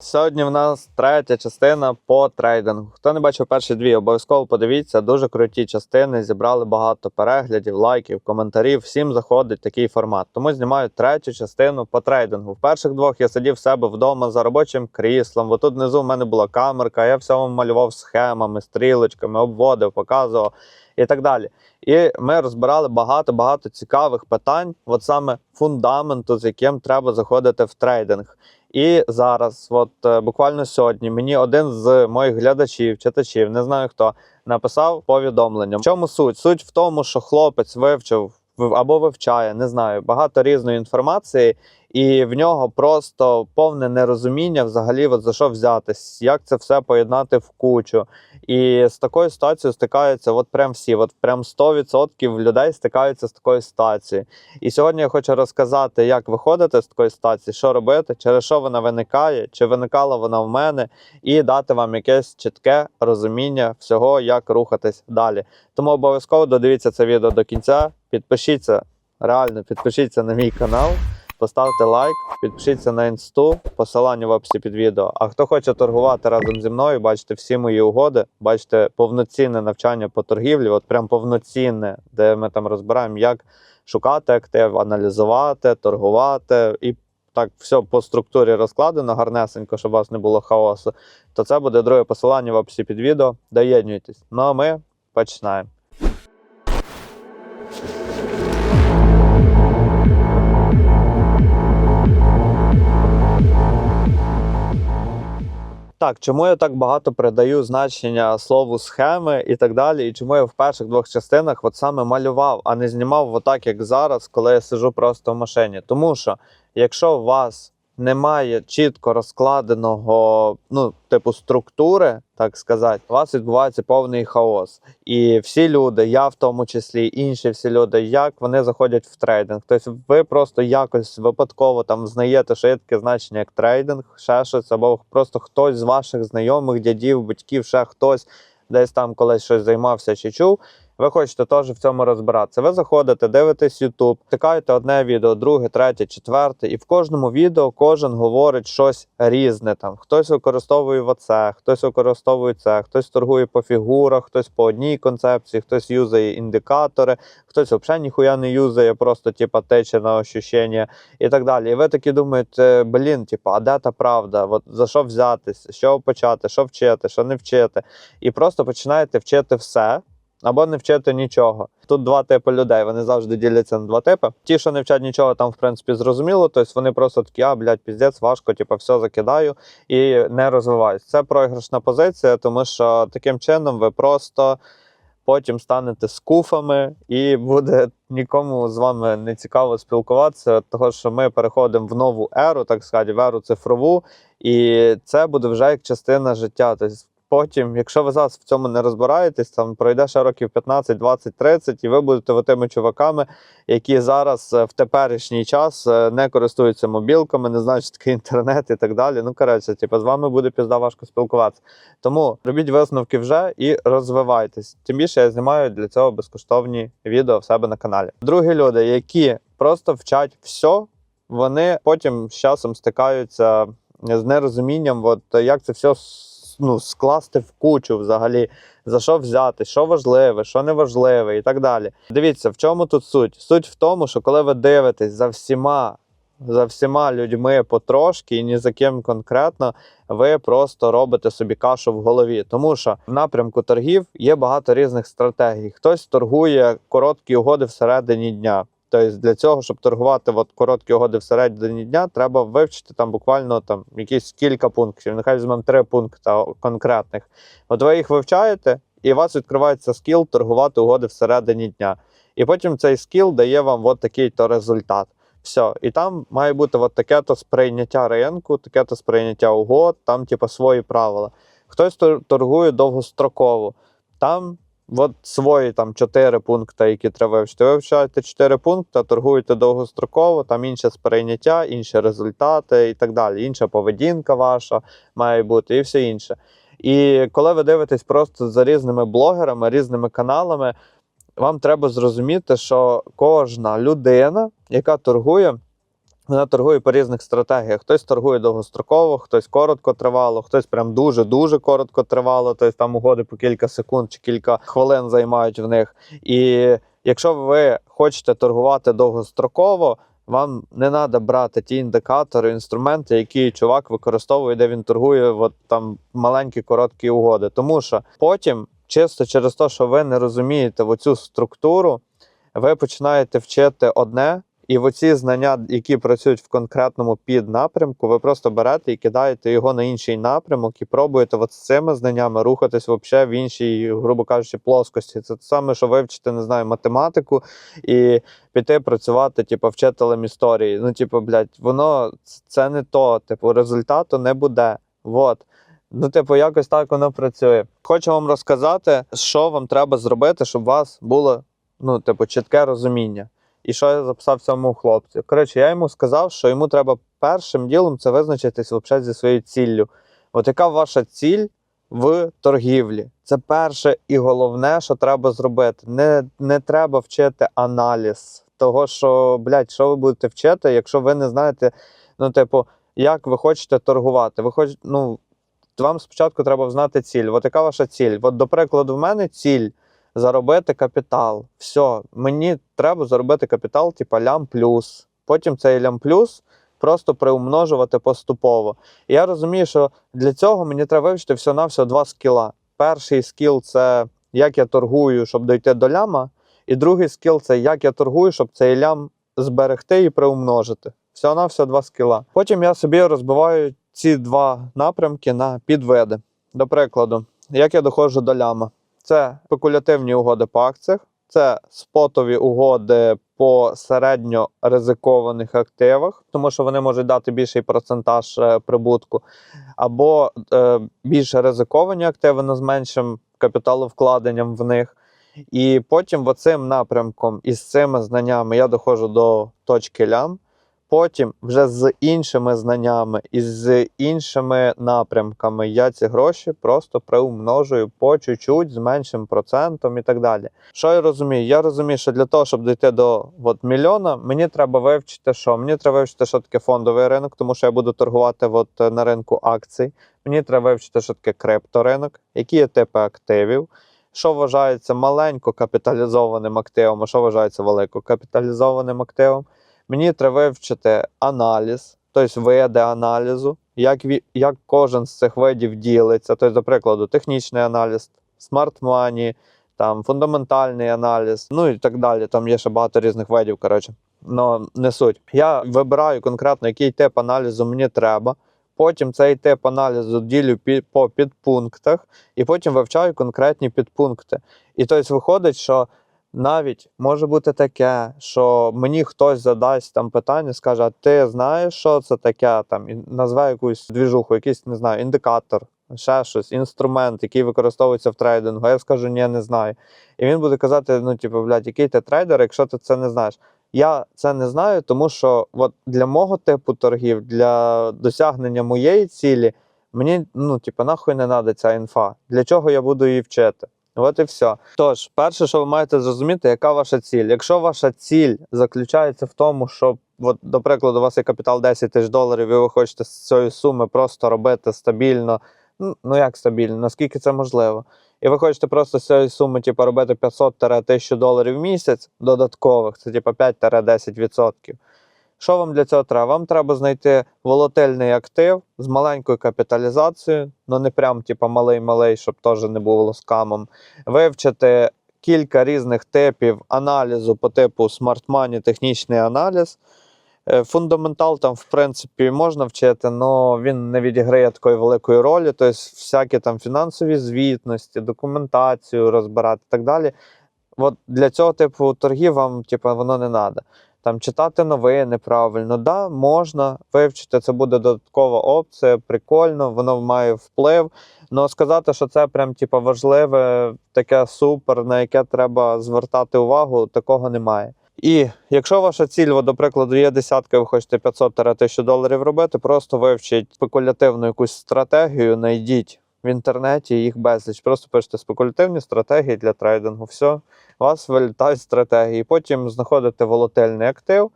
Сьогодні в нас третя частина по трейдингу. Хто не бачив перші дві, обов'язково подивіться. Дуже круті частини. Зібрали багато переглядів, лайків, коментарів. Всім заходить такий формат. Тому знімаю третю частину по трейдингу. В перших двох я сидів в себе вдома за робочим кріслом. Бо тут внизу в мене була камерка. Я вам малював схемами, стрілочками, обводив, показував і так далі. І ми розбирали багато-багато цікавих питань, от саме фундаменту, з яким треба заходити в трейдинг. І зараз, от е, буквально сьогодні, мені один з моїх глядачів, читачів, не знаю хто, написав повідомлення. В чому суть? Суть в тому, що хлопець вивчив або вивчає, не знаю, багато різної інформації, і в нього просто повне нерозуміння взагалі, от за що взятись, як це все поєднати в кучу. І з такою ситуацією стикаються от прям всі, от прям 100% людей стикаються з такою ситуацією. І сьогодні я хочу розказати, як виходити з такої ситуації, що робити, через що вона виникає, чи виникала вона в мене, і дати вам якесь чітке розуміння всього, як рухатись далі. Тому обов'язково додивіться це відео до кінця. Підпишіться, реально підпишіться на мій канал. Поставте лайк, підпишіться на інсту, посилання в описі під відео. А хто хоче торгувати разом зі мною, бачите всі мої угоди, бачите повноцінне навчання по торгівлі, от прям повноцінне, де ми там розбираємо, як шукати актив, аналізувати, торгувати і так все по структурі розкладено гарнесенько, щоб у вас не було хаосу. То це буде друге посилання в описі під відео. Доєднуйтесь. Ну а ми починаємо. Так, чому я так багато придаю значення слову схеми і так далі, і чому я в перших двох частинах от саме малював, а не знімав отак, як зараз, коли я сижу просто в машині. Тому що якщо вас немає чітко розкладеного, ну, типу, структури, так сказати, у вас відбувається повний хаос. І всі люди, я в тому числі, інші всі люди, як вони заходять в трейдинг. Тобто ви просто якось випадково там знаєте, що є таке значення, як трейдинг, ще щось, або просто хтось з ваших знайомих, дядів, батьків, ще хтось десь там колись щось займався чи чув. Ви хочете теж в цьому розбиратися. Ви заходите, дивитесь YouTube, тикаєте одне відео, друге, третє, четверте, і в кожному відео кожен говорить щось різне. Там хтось використовує оце, хтось використовує це, хтось торгує по фігурах, хтось по одній концепції, хтось юзає індикатори, хтось взагалі ніхуя не юзає, просто типа тече на ощущення і так далі. І ви такі думаєте, блін, типа, а де та правда? От за що взятись, чого почати, що вчити, що не вчити, і просто починаєте вчити все або не вчити нічого. Тут два типи людей. Вони завжди діляться на два типи. Ті, що не вчать нічого, там в принципі зрозуміло. Тобто вони просто такі, а блядь, піздець, важко, типу, все закидаю і не розвиваюсь. Це програшна позиція, тому що таким чином ви просто. Потім станете скуфами, і буде нікому з вами не цікаво спілкуватися, того що ми переходимо в нову еру, так сказати, в еру цифрову, і це буде вже як частина життя. Тобто потім, якщо ви зараз в цьому не розбираєтесь, там пройде ще років 15, 20, 30, і ви будете тими чуваками, які зараз е, в теперішній час е, не користуються мобілками, не знають, що інтернет і так далі. Ну коротше, типу, з вами буде пізда важко спілкуватися. Тому робіть висновки вже і розвивайтесь. Тим більше я знімаю для цього безкоштовні відео в себе на каналі. Другі люди, які просто вчать все, вони потім з часом стикаються з нерозумінням, от як це все ну, скласти в кучу взагалі, за що взяти, що важливе, що не важливе і так далі. Дивіться, в чому тут суть? Суть в тому, що коли ви дивитесь за всіма. За всіма людьми потрошки і ні за ким конкретно, ви просто робите собі кашу в голові. Тому що в напрямку торгів є багато різних стратегій. Хтось торгує короткі угоди всередині дня. Тобто для цього, щоб торгувати от короткі угоди всередині дня, треба вивчити там буквально там якісь кілька пунктів. Нехай візьмемо три пункти конкретних. От ви їх вивчаєте, і у вас відкривається скіл торгувати угоди всередині дня. І потім цей скіл дає вам от такий то результат. Все, і там має бути от таке то сприйняття ринку, таке то сприйняття угод, там, типу, свої правила. Хтось тор- торгує довгостроково. Там от свої там чотири пункти, які треба вивчити. Ви вивчаєте чотири пункти, торгуєте довгостроково, там інше сприйняття, інші результати і так далі. Інша поведінка ваша має бути і все інше. І коли ви дивитесь просто за різними блогерами, різними каналами, вам треба зрозуміти, що кожна людина, яка торгує, Вона торгує по різних стратегіях. Хтось торгує довгостроково, хтось коротко тривало, хтось прям дуже-дуже коротко тривало, тобто там угоди по кілька секунд чи кілька хвилин займають в них. І якщо ви хочете торгувати довгостроково, вам не треба брати ті індикатори, інструменти, які чувак використовує, де він торгує от там маленькі короткі угоди. Тому що потім, чисто через те, що ви не розумієте оцю структуру, ви починаєте вчити одне. І в оці знання, які працюють в конкретному піднапрямку, ви просто берете і кидаєте його на інший напрямок і пробуєте от з цими знаннями рухатись вообще в іншій, грубо кажучи, плоскості. Це те саме, що вивчити, не знаю, математику і піти працювати, типу, вчителем історії. Ну, типу, блядь, воно це не то, типу, результату не буде. Вот. Ну, типу, якось так воно працює. Хочу вам розказати, що вам треба зробити, щоб у вас було ну, типу, чітке розуміння. І що я записав цьому хлопцю? Коротше, я йому сказав, що йому треба першим ділом це визначитись взагалі зі своєю ціллю. От яка ваша ціль в торгівлі? Це перше і головне, що треба зробити. Не, не треба вчити аналіз того, що, блядь, що ви будете вчити, якщо ви не знаєте, ну, типу, як ви хочете торгувати. Ви хоч, ну, вам спочатку треба знати ціль. От яка ваша ціль? От, до прикладу, в мене ціль заробити капітал. Все, мені треба заробити капітал, типа лям плюс. Потім цей лям плюс просто приумножувати поступово. І я розумію, що для цього мені треба вивчити всього-навсього два скіла. Перший скіл це як я торгую, щоб дойти до ляма. І другий скіл це як я торгую, щоб цей лям зберегти і приумножити. Всього на все два скіла. Потім я собі розбиваю ці два напрямки на підвиди. До прикладу, як я доходжу до ляма. Це спекулятивні угоди по акціях, це спотові угоди по середньо ризикованих активах, тому що вони можуть дати більший процентаж е, прибутку, або е, більш ризиковані активи але з меншим капіталовкладенням в них. І потім оцим напрямком і з цими знаннями я доходжу до точки лям. Потім вже з іншими знаннями і з іншими напрямками я ці гроші просто приумножую по чуть-чуть з меншим процентом і так далі. Що я розумію? Я розумію, що для того, щоб дійти до от, мільйона, мені треба вивчити, що мені треба вивчити, що таке фондовий ринок, тому що я буду торгувати от, на ринку акцій. Мені треба вивчити, що таке крипторинок, які є типи активів. Що вважається маленько капіталізованим активом, а що вважається великокапіталізованим активом. Мені треба вивчити аналіз, тобто види аналізу, як, як кожен з цих видів ділиться. Тобто, до прикладу, технічний аналіз, смарт-мані, фундаментальний аналіз, ну і так далі. Там є ще багато різних видів, коротше. Ну, не суть. Я вибираю конкретно, який тип аналізу мені треба. Потім цей тип аналізу ділю по підпунктах, і потім вивчаю конкретні підпункти. І тобто виходить, що навіть може бути таке, що мені хтось задасть там питання, скаже: а ти знаєш, що це таке? Там і назве якусь двіжуху, якийсь не знаю, індикатор, ще щось, інструмент, який використовується в трейдингу. А я скажу, ні, не знаю. І він буде казати: ну, типу, блядь, який ти трейдер, якщо ти це не знаєш. Я це не знаю, тому що от для мого типу торгів, для досягнення моєї цілі, мені ну, типу, нахуй не треба ця інфа. Для чого я буду її вчити? От і все. Тож, перше, що ви маєте зрозуміти, яка ваша ціль. Якщо ваша ціль заключається в тому, що, от, до прикладу, у вас є капітал 10 тисяч доларів, і ви хочете з цієї суми просто робити стабільно, ну, ну як стабільно, наскільки це можливо. І ви хочете просто з цієї суми, типу, робити 500-1000 доларів в місяць додаткових, це типу 5-10%. Що вам для цього треба? Вам треба знайти волатильний актив з маленькою капіталізацією, ну не прям типу малий-малий, щоб теж не було скамом. Вивчити кілька різних типів аналізу по типу Money, технічний аналіз. Е, Фундаментал там, в принципі, можна вчити, але він не відіграє такої великої ролі. Тобто, всякі там фінансові звітності, документацію розбирати і так далі. От для цього типу торгів вам типу, воно не треба. Там читати новини правильно, да, можна вивчити, це буде додаткова опція, прикольно, воно має вплив. Але сказати, що це прям типу, важливе, таке супер, на яке треба звертати увагу, такого немає. І якщо ваша ціль, до прикладу, є десятка, ви хочете 500-1000 доларів робити, просто вивчіть спекулятивну якусь стратегію, знайдіть в інтернеті їх безліч. Просто пишете спекулятивні стратегії для трейдингу. Все, у вас вилітають стратегії. Потім знаходите волатильний актив,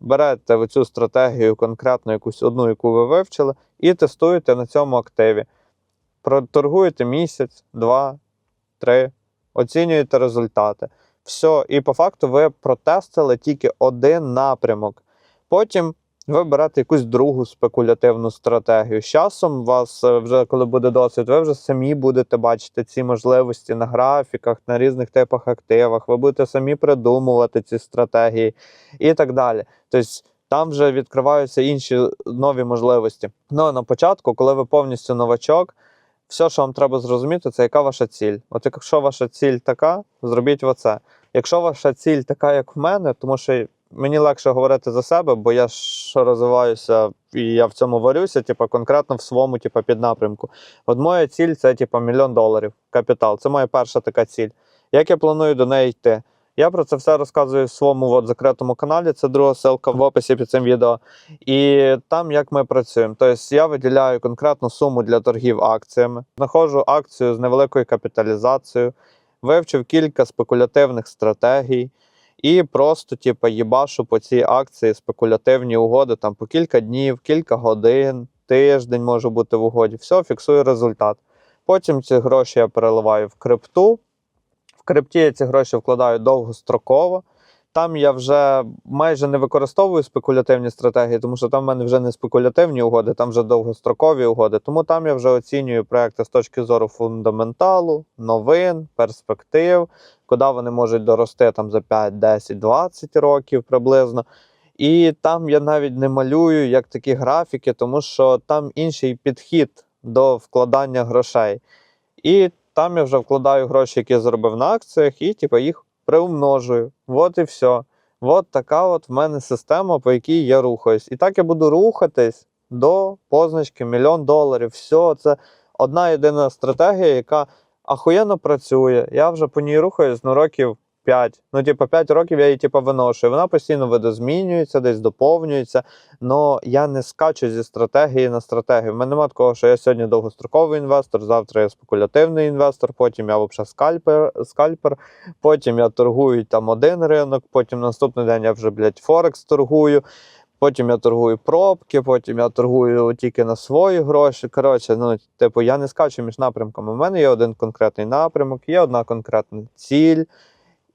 берете цю стратегію конкретно якусь одну, яку ви вивчили, і тестуєте на цьому активі. Проторгуєте місяць, два, три, оцінюєте результати. Все, і по факту ви протестили тільки один напрямок. Потім ви берете якусь другу спекулятивну стратегію. З часом вас, е, вже коли буде досвід, ви вже самі будете бачити ці можливості на графіках, на різних типах активах. Ви будете самі придумувати ці стратегії і так далі. Тобто там вже відкриваються інші нові можливості. Ну а на початку, коли ви повністю новачок, все, що вам треба зрозуміти, це яка ваша ціль. От якщо ваша ціль така, зробіть оце. Якщо ваша ціль така, як в мене, тому що мені легше говорити за себе, бо я ж розвиваюся і я в цьому варюся, типу, конкретно в своєму типу, піднапрямку. От моя ціль це типу, мільйон доларів капітал. Це моя перша така ціль. Як я планую до неї йти? Я про це все розказую в своєму от, закритому каналі. Це друга ссылка в описі під цим відео. І там як ми працюємо. Тобто я виділяю конкретну суму для торгів акціями, знаходжу акцію з невеликою капіталізацією, вивчив кілька спекулятивних стратегій. І просто, типу, їбашу по цій акції спекулятивні угоди там по кілька днів, кілька годин, тиждень може бути в угоді. Все, фіксую результат. Потім ці гроші я переливаю в крипту. В крипті я ці гроші вкладаю довгостроково. Там я вже майже не використовую спекулятивні стратегії, тому що там в мене вже не спекулятивні угоди, там вже довгострокові угоди. Тому там я вже оцінюю проекти з точки зору фундаменталу, новин, перспектив, куди вони можуть дорости там за 5, 10, 20 років приблизно. І там я навіть не малюю як такі графіки, тому що там інший підхід до вкладання грошей. І там я вже вкладаю гроші, які я заробив на акціях, і типу, їх приумножую. От і все. От така от в мене система, по якій я рухаюсь. І так я буду рухатись до позначки мільйон доларів. Все, це одна єдина стратегія, яка ахуєнно працює. Я вже по ній рухаюсь ну, років 5. Ну, типу, 5 років я її типу, виношую. Вона постійно видозмінюється, десь доповнюється. але я не скачу зі стратегії на стратегію. В мене немає такого, що я сьогодні довгостроковий інвестор, завтра я спекулятивний інвестор, потім я взагалі скальпер, скальпер, потім я торгую там один ринок, потім наступний день я вже, блядь, Форекс торгую. Потім я торгую пробки, потім я торгую тільки на свої гроші. Коротше, ну, типу, я не скачу між напрямками. У мене є один конкретний напрямок, є одна конкретна ціль,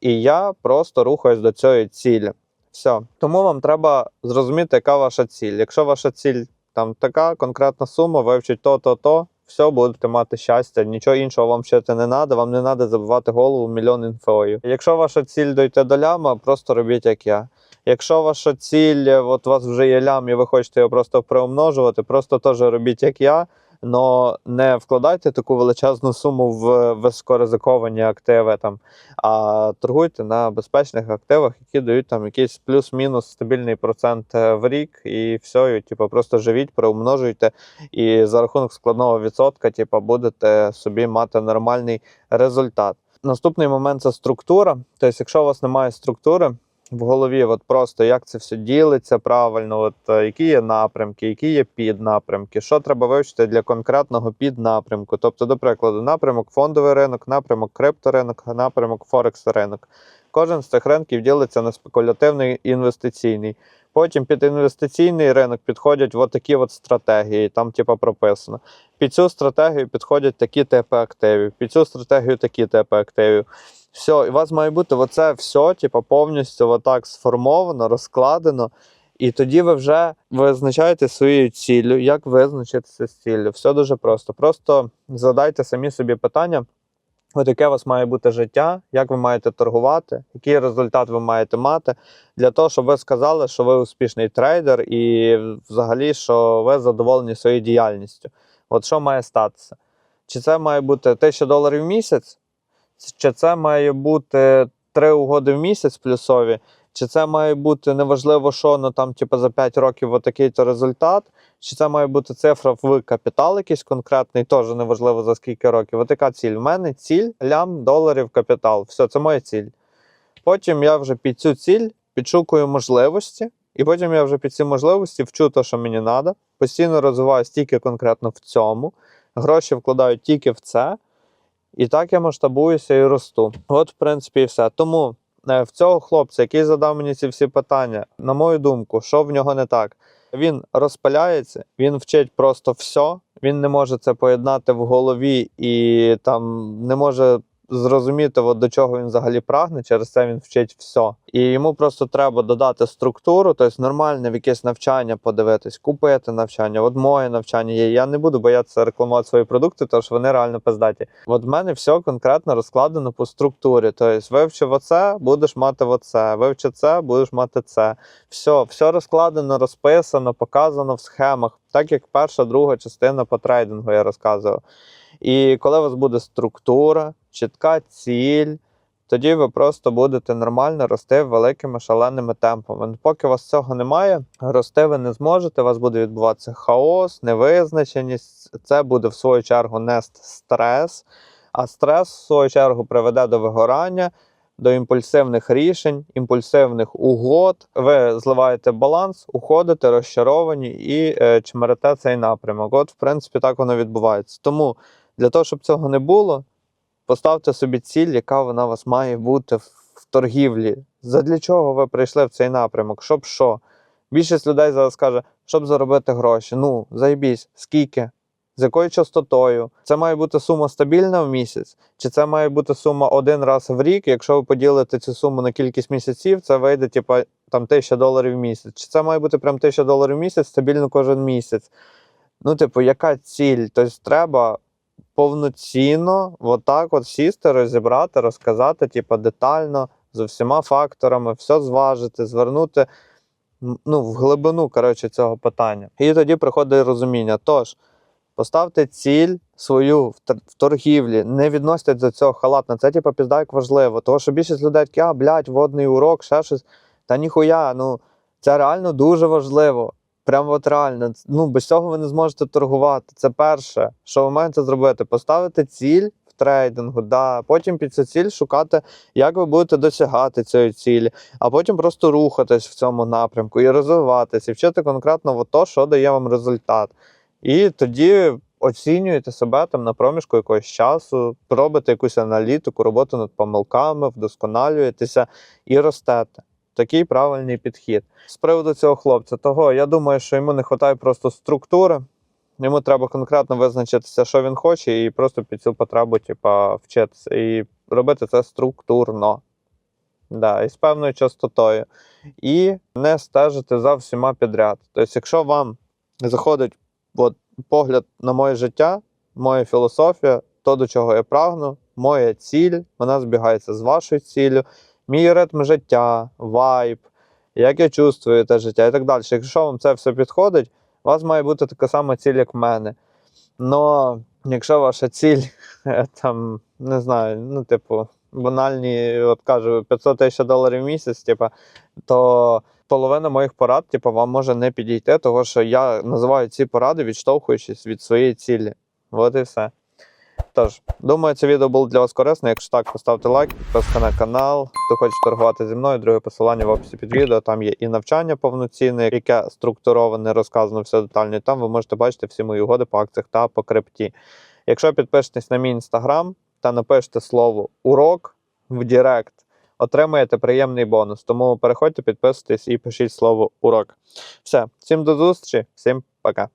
і я просто рухаюсь до цієї цілі. Все. Тому вам треба зрозуміти, яка ваша ціль. Якщо ваша ціль там така конкретна сума, вивчить то, то, то, все, будете мати щастя, нічого іншого вам вчити не треба, вам не треба забивати голову мільйон інфою. Якщо ваша ціль дойти до ляма, просто робіть як я. Якщо ваша ціль, от у вас вже є лям, і ви хочете його просто приумножувати, просто теж робіть як я. Но не вкладайте таку величезну суму в високоризиковані активи, там, а торгуйте на безпечних активах, які дають там якийсь плюс-мінус стабільний процент е, в рік, і все, і, типу, просто живіть, приумножуйте, і за рахунок складного відсотка, типу, будете собі мати нормальний результат. Наступний момент це структура. Тобто, якщо у вас немає структури, в голові, от просто як це все ділиться правильно, от е, які є напрямки, які є піднапрямки, що треба вивчити для конкретного піднапрямку. Тобто, до прикладу, напрямок фондовий ринок, напрямок крипторинок, напрямок Форекс ринок. Кожен з цих ринків ділиться на спекулятивний інвестиційний. Потім під інвестиційний ринок підходять от такі от стратегії, там типу, прописано. Під цю стратегію підходять такі типи активів, під цю стратегію такі типи активів. Все, і у вас має бути оце все, типу, повністю отак сформовано, розкладено. І тоді ви вже визначаєте своєю ціллю, як визначитися з ціллю. Все дуже просто. Просто задайте самі собі питання, от яке у вас має бути життя, як ви маєте торгувати, який результат ви маєте мати, для того, щоб ви сказали, що ви успішний трейдер і взагалі, що ви задоволені своєю діяльністю. От що має статися? Чи це має бути 1000 доларів в місяць? Чи це має бути три угоди в місяць плюсові, чи це має бути неважливо, що ну там, типу, за 5 років отакий-то результат, чи це має бути цифра в капітал якийсь конкретний, теж неважливо за скільки років. От така ціль. У мене ціль лям доларів капітал. Все, це моя ціль. Потім я вже під цю ціль підшукую можливості, і потім я вже під ці можливості вчу те, що мені треба. Постійно розвиваюсь тільки конкретно в цьому. Гроші вкладаю тільки в це. І так я масштабуюся і росту. От, в принципі, і все. Тому е, в цього хлопця, який задав мені ці всі питання, на мою думку, що в нього не так? Він розпаляється, він вчить просто все. Він не може це поєднати в голові і там не може зрозуміти, от до чого він взагалі прагне. Через це він вчить все. І йому просто треба додати структуру, тобто нормальне в якесь навчання подивитись, купити навчання. От моє навчання є. Я не буду боятися рекламувати свої продукти, тому що вони реально пиздаті. От в мене все конкретно розкладено по структурі. Тобто, вивчив оце, будеш мати оце, вивчив це, будеш мати це. Все, все розкладено, розписано, показано в схемах, так як перша, друга частина по трейдингу я розказував. І коли у вас буде структура, чітка ціль, тоді ви просто будете нормально рости великими шаленими темпами. Поки у вас цього немає, рости ви не зможете. У вас буде відбуватися хаос, невизначеність. Це буде в свою чергу нести стрес. А стрес, в свою чергу, приведе до вигорання, до імпульсивних рішень, імпульсивних угод. Ви зливаєте баланс, уходите, розчаровані і е, чмерете цей напрямок. От, в принципі, так воно відбувається. Тому для того, щоб цього не було, поставте собі ціль, яка вона у вас має бути в торгівлі. Задля чого ви прийшли в цей напрямок? Щоб що? Більшість людей зараз каже, щоб заробити гроші. Ну, заєбісь, скільки? З якою частотою? Це має бути сума стабільна в місяць, чи це має бути сума один раз в рік? Якщо ви поділите цю суму на кількість місяців, це вийде, типу, там тисяча доларів в місяць. Чи це має бути прям тисяча доларів в місяць стабільно кожен місяць? Ну, типу, яка ціль? Тобто треба повноцінно отак от сісти, розібрати, розказати, типу, детально, з усіма факторами, все зважити, звернути ну, в глибину коротше, цього питання. І тоді приходить розуміння. Тож, поставте ціль свою в торгівлі, не відносять до цього халатно. Це типу пізда як важливо. Тому що більшість людей такі, а, блядь, водний урок, ще щось. Та ніхуя, ну це реально дуже важливо. Прям от реально. Ну, без цього ви не зможете торгувати. Це перше, що ви маєте зробити. Поставити ціль в трейдингу, да. потім під цю ціль шукати, як ви будете досягати цієї цілі, а потім просто рухатись в цьому напрямку і розвиватися, і вчити конкретно от то, що дає вам результат. І тоді оцінюєте себе там на проміжку якогось часу, робите якусь аналітику, роботу над помилками, вдосконалюєтеся і ростете. Такий правильний підхід. З приводу цього хлопця, того я думаю, що йому не вистачає просто структури. Йому треба конкретно визначитися, що він хоче, і просто під цю потребу, типа, вчитися. І робити це структурно. Да, і з певною частотою. І не стежити за всіма підряд. Тобто, якщо вам заходить от, погляд на моє життя, моя філософія, то, до чого я прагну, моя ціль, вона збігається з вашою ціллю, мій ритм життя, вайб, як я чувствую те життя і так далі. Якщо вам це все підходить, у вас має бути така сама ціль, як в мене. Но якщо ваша ціль, е, там, не знаю, ну, типу, банальні, от кажу, 500 тисяч доларів в місяць, типу, то половина моїх порад, типу, вам може не підійти, тому що я називаю ці поради, відштовхуючись від своєї цілі. От і все. Тож, думаю, це відео було для вас корисно. Якщо так, поставте лайк, підписка на канал. Хто хоче торгувати зі мною, друге посилання в описі під відео. Там є і навчання повноцінне, яке структуроване, розказано все детально. І там ви можете бачити всі мої угоди по акціях та по крипті. Якщо підпишетесь на мій інстаграм та напишете слово урок в Директ, отримаєте приємний бонус. Тому переходьте, підписуйтесь і пишіть слово урок. Все, всім до зустрічі, всім пока.